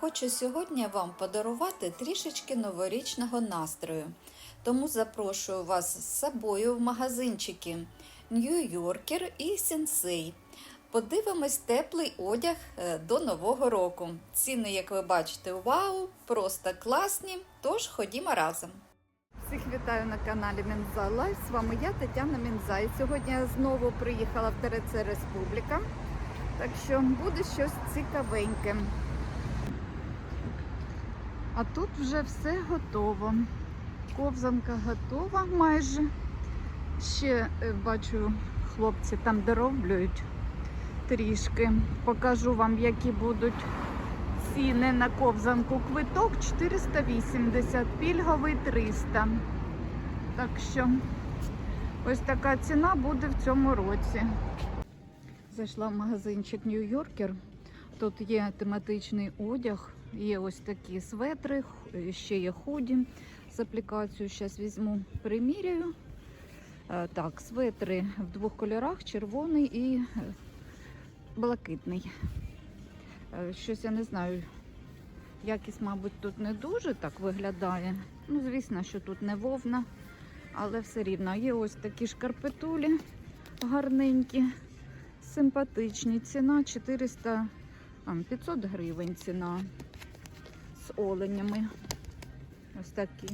Хочу сьогодні вам подарувати трішечки новорічного настрою. Тому запрошую вас з собою в магазинчики Нью-Йоркер і Сенсей. Подивимось теплий одяг е, до Нового року. Ціни, як ви бачите, вау, просто класні. Тож ходімо разом. Всіх вітаю на каналі Мінза Лайф. З вами я, Тетяна Мінза. І сьогодні я знову приїхала в ТРЦ Республіка. Так що буде щось цікавеньке. А тут вже все готово. Ковзанка готова майже. Ще е, бачу, хлопці там дороблюють трішки. Покажу вам, які будуть ціни на ковзанку. Квиток 480, пільговий 300. Так що ось така ціна буде в цьому році. Зайшла в магазинчик Нью-Йоркер. Тут є тематичний одяг, є ось такі светри, ще є худі з аплікацією. Зараз візьму, приміряю. Е, Так, светри в двох кольорах: червоний і е, блакитний. Е, Щось я не знаю. Якість, мабуть, тут не дуже так виглядає. Ну, звісно, що тут не вовна, але все рівно. Є ось такі шкарпетулі гарненькі, симпатичні. Ціна 400, а, 500 гривень ціна з оленями. Ось такі.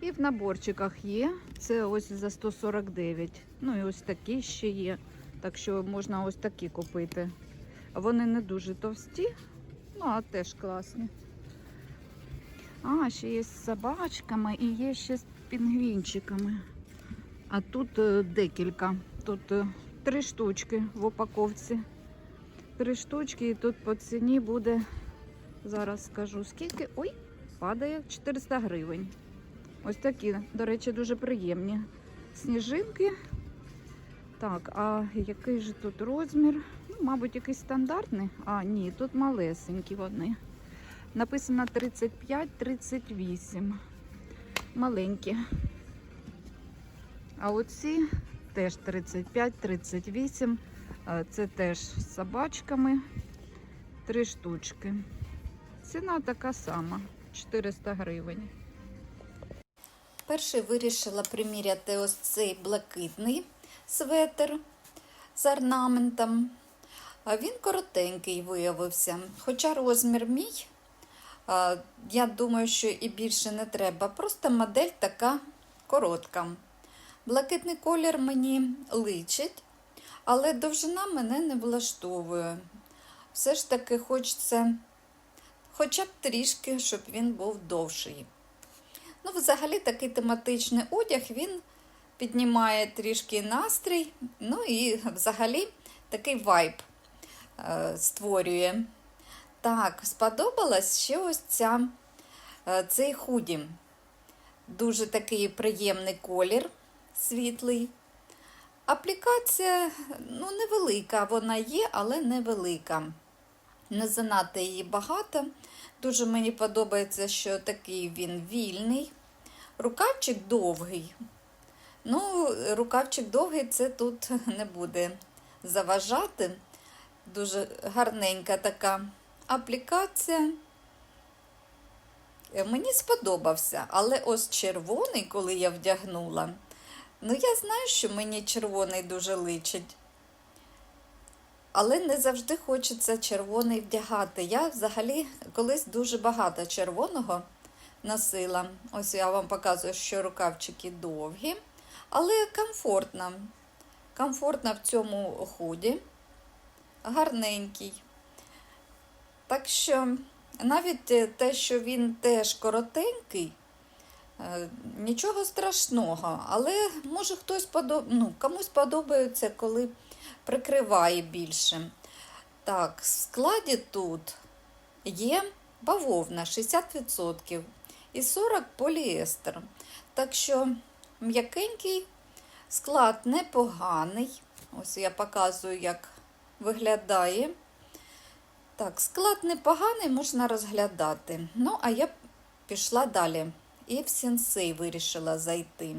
І в наборчиках є. Це ось за 149. Ну і ось такі ще є. Так що можна ось такі купити. Вони не дуже товсті, ну а теж класні. А, ще є з собачками і є ще з пінгвінчиками. А тут е, декілька. Тут е, три штучки в упаковці. Три штучки, і тут по ціні буде, зараз скажу скільки. Ой, падає 400 гривень. Ось такі, до речі, дуже приємні. Сніжинки. Так, а який же тут розмір? Ну, мабуть, якийсь стандартний. А, ні, тут малесенькі вони. Написано 35-38. Маленькі. А оці теж 35-38. Е, Це теж з собачками. Три штучки. Ціна така сама 400 гривень. Перший вирішила приміряти ось цей блакитний светр з орнаментом. А він коротенький виявився. Хоча розмір мій, я думаю, що і більше не треба. Просто модель така коротка. Блакитний колір мені личить, але довжина мене не влаштовує. Все ж таки хочеться хоча б трішки, щоб він був довший. Ну, взагалі, такий тематичний одяг він піднімає трішки настрій, ну і взагалі такий вайб е, створює. Так, сподобалась ще ось ця, е, цей худі. Дуже такий приємний колір, світлий. Аплікація ну, невелика, вона є, але невелика. Не занадто її багато. Дуже мені подобається, що такий він вільний. Рукавчик довгий. Ну, рукавчик довгий, це тут не буде заважати. Дуже гарненька така аплікація. Е, Мені сподобався, але ось червоний, коли я вдягнула, ну я знаю, що мені червоний дуже личить. Але не завжди хочеться червоний вдягати. Я взагалі колись дуже багато червоного носила. Ось я вам показую, що рукавчики довгі, але комфортно. Комфортно в цьому худі, гарненький. Так що навіть те, що він теж коротенький, е, нічого страшного, але може хтось подоб... ну, комусь подобається, коли прикриває більше. Так, в складі тут є бавовна 60% і 40% поліестер. Так що м'якенький склад непоганий. Ось я показую, як виглядає. Так, склад непоганий, можна розглядати. Ну, а я пішла далі. І в сенсей вирішила зайти.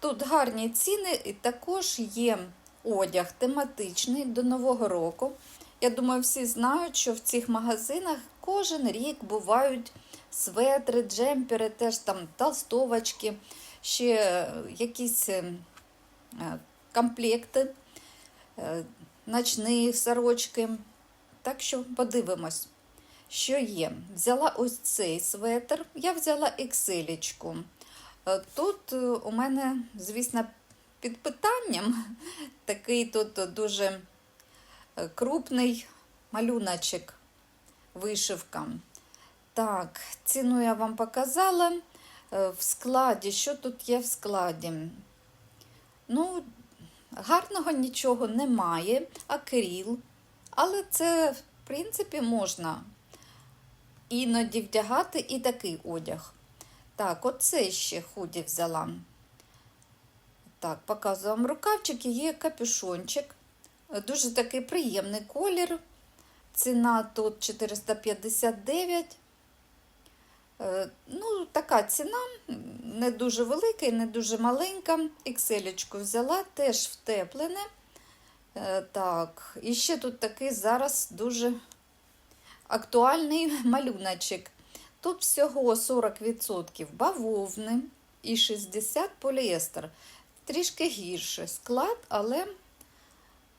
Тут гарні ціни, і також є одяг тематичний до Нового року. Я думаю, всі знають, що в цих магазинах кожен рік бувають светри, джемпери, теж там толстовочки, ще якісь е, комплекти, е, ночні сорочки. Так що подивимось, що є. Взяла ось цей светр, я взяла екселічку. Е, Тут у мене, звісно, під питанням такий тут дуже е, крупний малюночок, вишивка. Так, ціну я вам показала. Е, В складі, що тут є в складі? Ну, гарного нічого немає, акріл. Але це, в принципі, можна іноді вдягати і такий одяг. Так, оце ще худі взяла. Так, показую вам рукавчики, є капюшончик. Дуже такий приємний колір. Ціна тут 459. Е, Ну, така ціна, не дуже велика і не дуже маленька. Ікселечку взяла, теж втеплене. Е, Так, і ще тут такий зараз дуже актуальний малюночок. Тут всього 40% бавовни і 60% поліестер. Трішки гірше склад, але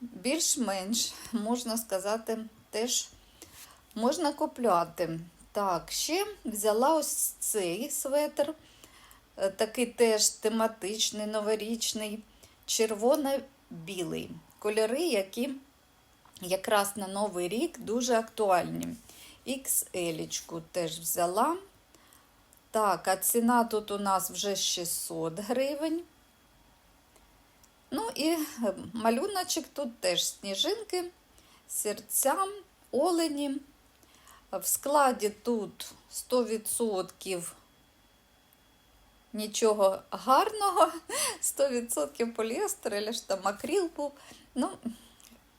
більш-менш, можна сказати, теж можна купляти. Так, ще взяла ось цей светр, е, такий теж тематичний, новорічний, червоно-білий. Кольори, які якраз на Новий рік дуже актуальні. XL теж взяла. Так, а ціна тут у нас вже 600 гривень. Ну і е, малюночок тут теж сніжинки, серця, олені. В складі тут 100% нічого гарного, 100% поліестер, або ж там акрил був. Ну,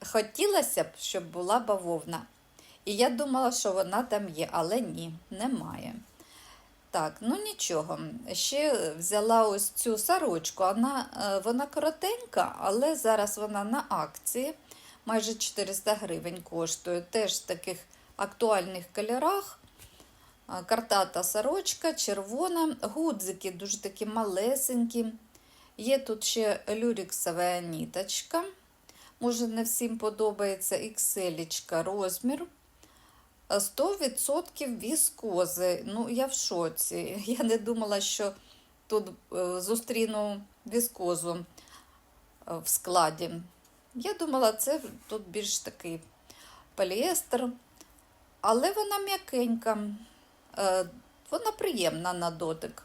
хотілося б, щоб була бавовна. І я думала, що вона там є, але ні, немає. Так, ну нічого. Ще взяла ось цю сорочку. Вона, е, вона коротенька, але зараз вона на акції. Майже 400 гривень коштує. Теж в таких актуальних кольорах. Картата сорочка, червона, гудзики дуже такі малесенькі. Є тут ще люріксова ніточка. Може, не всім подобається XL розмір. 100% віскози. Ну, я в шоці. Я не думала, що тут е, зустріну віскозу е, в складі. Я думала, це тут більш такий поліестер, але вона м'якенька, Е, вона приємна на дотик.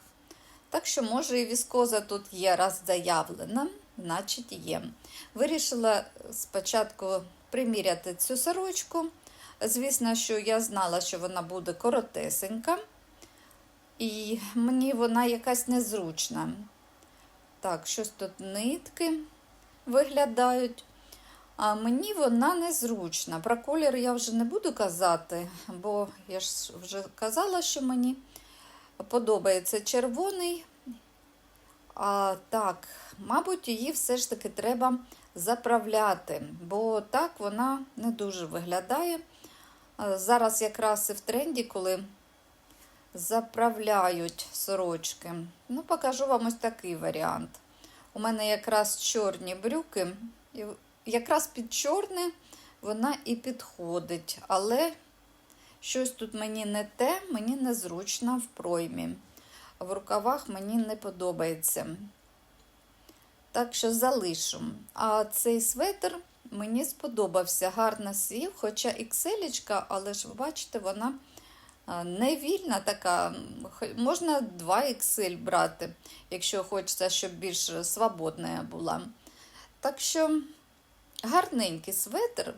Так що, може, і віскоза тут є раз заявлена, значить є. Вирішила спочатку приміряти цю сорочку. Звісно, що я знала, що вона буде коротесенька, і мені вона якась незручна. Так, щось тут нитки виглядають. А мені вона незручна. Про колір я вже не буду казати, бо я ж вже казала, що мені подобається червоний. А так, мабуть, її все ж таки треба заправляти, бо так вона не дуже виглядає. Зараз якраз і в тренді, коли заправляють сорочки. Ну, покажу вам ось такий варіант. У мене якраз чорні брюки, і якраз під чорне вона і підходить, але щось тут мені не те, мені незручно в проймі. В рукавах мені не подобається. Так що залишу. А цей светр мені сподобався, гарно сів, хоча ікселічка, але ж ви бачите, вона а, не вільна така. Можна 2 XL брати, якщо хочеться, щоб більш свободна була. Так що гарненький светр,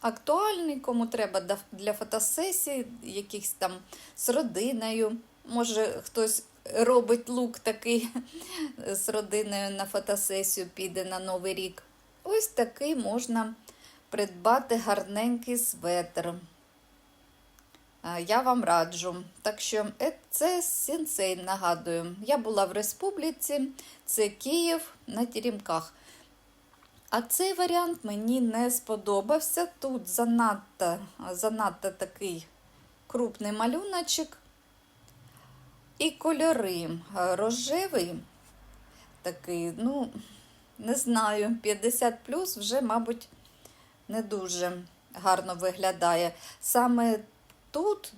актуальний, кому треба для фотосесій, якихось там з родиною. Може, хтось робить лук такий з родиною на фотосесію, піде на Новий рік. Ось такий можна придбати гарненький светр. Я вам раджу. Так що е, це сенсей, нагадую. Я була в республіці, це Київ на Теремках. А цей варіант мені не сподобався. Тут занадто, занадто такий крупний малюночок. І кольори рожевий, такий, ну, не знаю, 50 плюс вже, мабуть, не дуже гарно виглядає. Саме тут,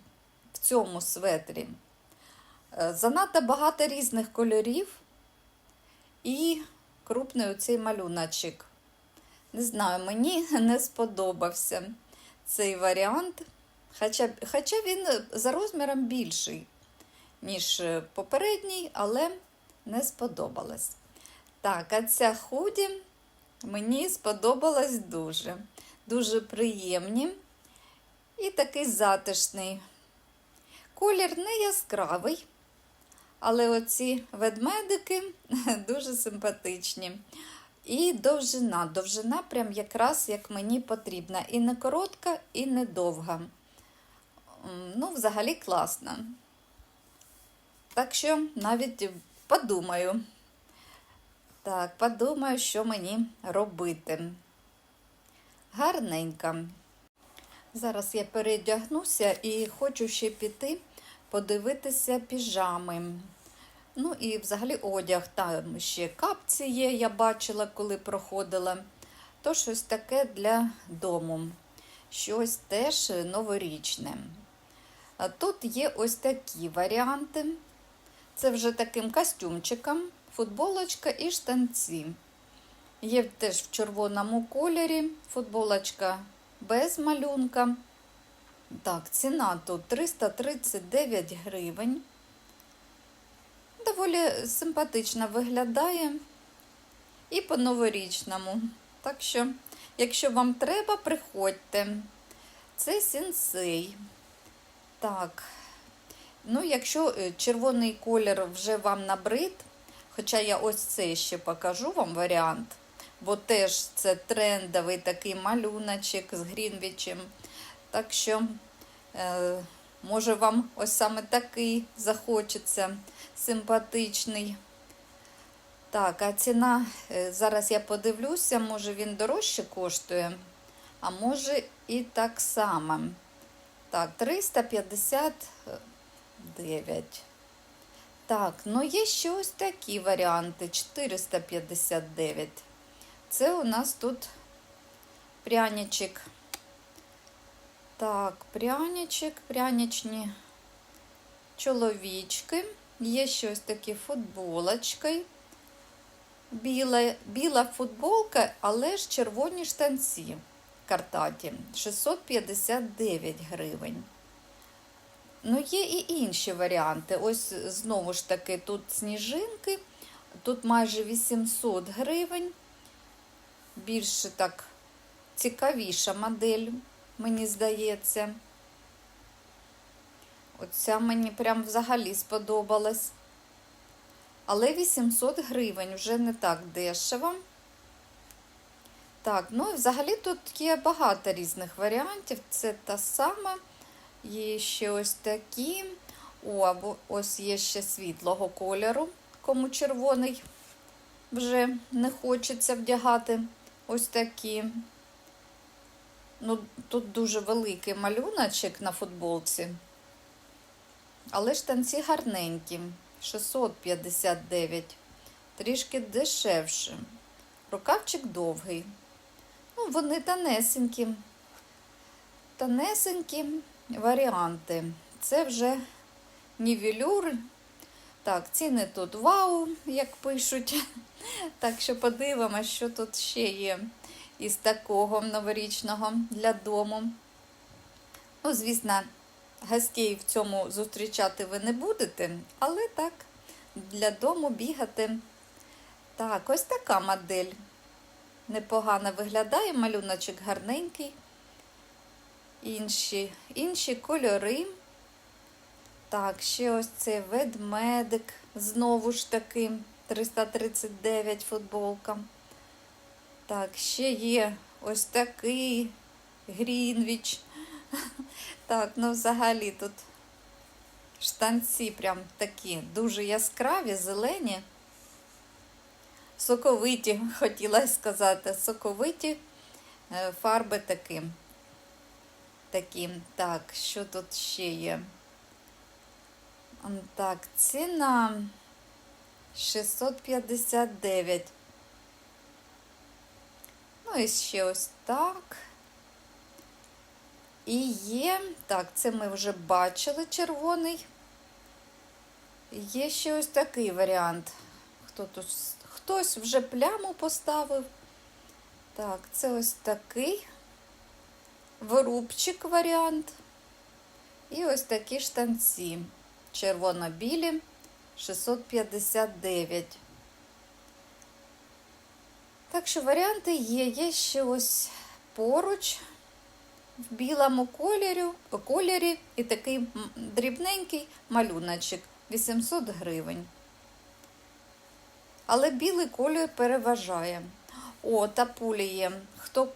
в цьому светрі, е, занадто багато різних кольорів і крупний оцей малюночок. Не знаю, мені не сподобався цей варіант, хоча, хоча він за розміром більший, ніж попередній, але не сподобалось. Так, а ця худі мені сподобалась дуже. Дуже приємні і такий затишний. Колір не яскравий, але оці ведмедики дуже симпатичні. І довжина. Довжина прям якраз як мені потрібна. І не коротка, і не довга. Ну, взагалі класно. Так що навіть подумаю. Так, подумаю, що мені робити. Гарненька. Зараз я передягнуся і хочу ще піти подивитися піжами. Ну і взагалі одяг, там ще капці є, я бачила, коли проходила. То щось таке для дому. Щось теж новорічне. А тут є ось такі варіанти. Це вже таким костюмчиком, футболочка і штанці. Є теж в червоному кольорі футболочка без малюнка. Так, ціна тут 339 гривень. Доволі симпатично виглядає і по-новорічному. Так що, якщо вам треба, приходьте. Це сенсей. Так. Ну, якщо е, червоний колір вже вам набрид, хоча я ось це ще покажу вам варіант, бо теж це трендовий такий малюночок з Грінвічем. Так що, е, може, вам ось саме такий захочеться симпатичний. Так, а ціна, е, зараз я подивлюся, може він дорожче коштує, а може і так само. Так, 359. Так, ну є ще ось такі варіанти. 459. Це у нас тут пряничок. Так, пряничок, пряничні чоловічки. Є ще ось такі футболочки. Біла, біла футболка, але ж червоні штанці картаті 659 гривень. Ну, є і інші варіанти. Ось знову ж таки, тут сніжинки, тут майже 800 гривень. Більше так цікавіша модель, мені здається. Оця мені прям взагалі сподобалась. Але 800 гривень вже не так дешево. Так, ну і взагалі тут є багато різних варіантів. Це та сама. Є ще ось такі. О, або ось є ще світлого кольору, кому червоний вже не хочеться вдягати. Ось такі. Ну, тут дуже великий малюночок на футболці. Але штанці гарненькі. 659. Трішки дешевше. Рукавчик довгий. Ну, вони тонесенькі. Тонесенькі варіанти. Це вже нівелюр. Так, ціни тут вау, як пишуть. Так що подивимося, що тут ще є із такого новорічного для дому. Ну, звісно, гостей в цьому зустрічати ви не будете, але так, для дому бігати. Так, ось така модель. Непогано виглядає, малюночок гарненький. Інші, інші кольори. Так, ще ось цей ведмедик. Знову ж таки, 339 футболка. Так, ще є ось такий Грінвіч. Так, ну взагалі тут штанці прям такі дуже яскраві, зелені. соковиті, хотіла сказати, соковиті е, фарби такі. Такі. Так, що тут ще є? Так, ціна 659. Ну і ще ось так. І є, так, це ми вже бачили червоний. Є ще ось такий варіант. Хто тут, хтось вже пляму поставив. Так, це ось такий вирубчик варіант. І ось такі штанці. Червоно-білі 659. Так що варіанти є. Є ще ось поруч в білому кольорі, кольорі і такий дрібненький малюночок 800 гривень. Але білий колір переважає. О, та пулі є. Хто,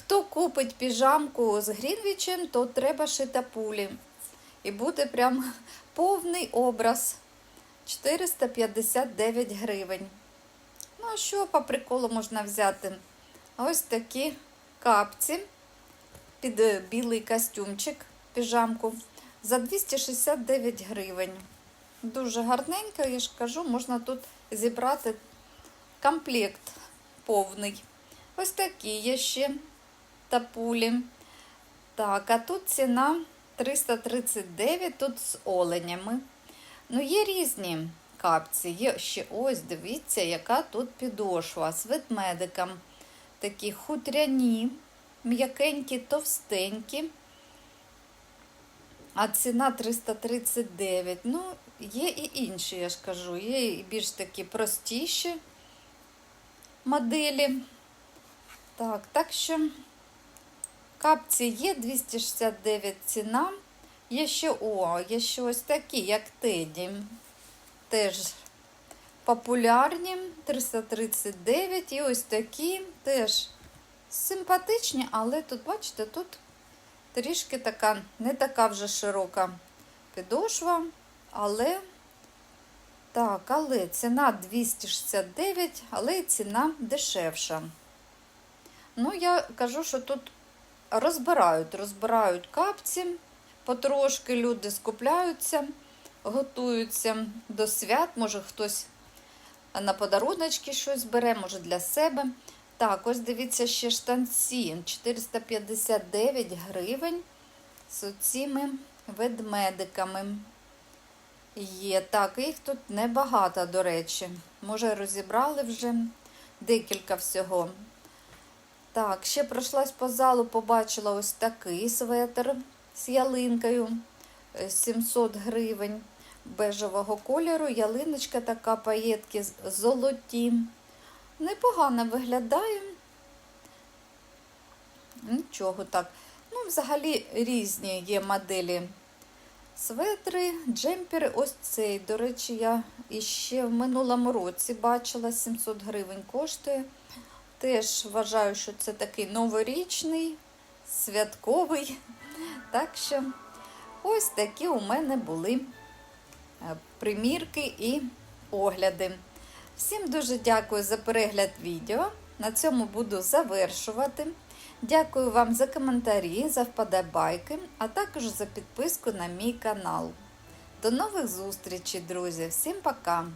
хто купить піжамку з Грінвічем, то треба шита пулі. І буде прям повний образ 459 гривень. Ну, а що по приколу можна взяти? Ось такі капці під е, білий костюмчик, піжамку за 269 гривень. Дуже гарненько, я ж кажу, можна тут зібрати комплект повний. Ось такі є ще тапулі. Так, а тут ціна 339, тут з оленями. Ну, є різні капці. Є ще ось, дивіться, яка тут підошва з ведмедиком. Такі хутряні, м'якенькі, товстенькі. А ціна 339. Ну, є і інші, я ж кажу, є і більш такі простіші моделі. Так, так що капці є 269 ціна. Є ще о, є ще ось такі, як Теді. Теж популярні 339. І ось такі теж симпатичні, але тут, бачите, тут трішки така, не така вже широка підошва, але так, але ціна 269, але ціна дешевша. Ну, я кажу, що тут розбирають, розбирають капці, потрошки люди скупляються, готуються до свят, може хтось на подаруночки щось бере, може для себе. Так, ось дивіться ще штанці 459 гривень з цими ведмедиками. Є. Так, їх тут небагато, до речі. Може, розібрали вже декілька всього. Так, ще пройшлась по залу, побачила ось такий светр з ялинкою е, 700 гривень бежевого кольору. Ялиночка така, паєтки золоті. Непогано виглядає. Нічого так. Ну, взагалі різні є моделі светри, джемпери. Ось цей. До речі, я іще в минулому році бачила 700 гривень коштує. Теж вважаю, що це такий новорічний, святковий. Так що ось такі у мене були е, примірки і огляди. Всім дуже дякую за перегляд відео. На цьому буду завершувати. Дякую вам за коментарі, за вподобайки, а також за підписку на мій канал. До нових зустрічей, друзі! Всім пока!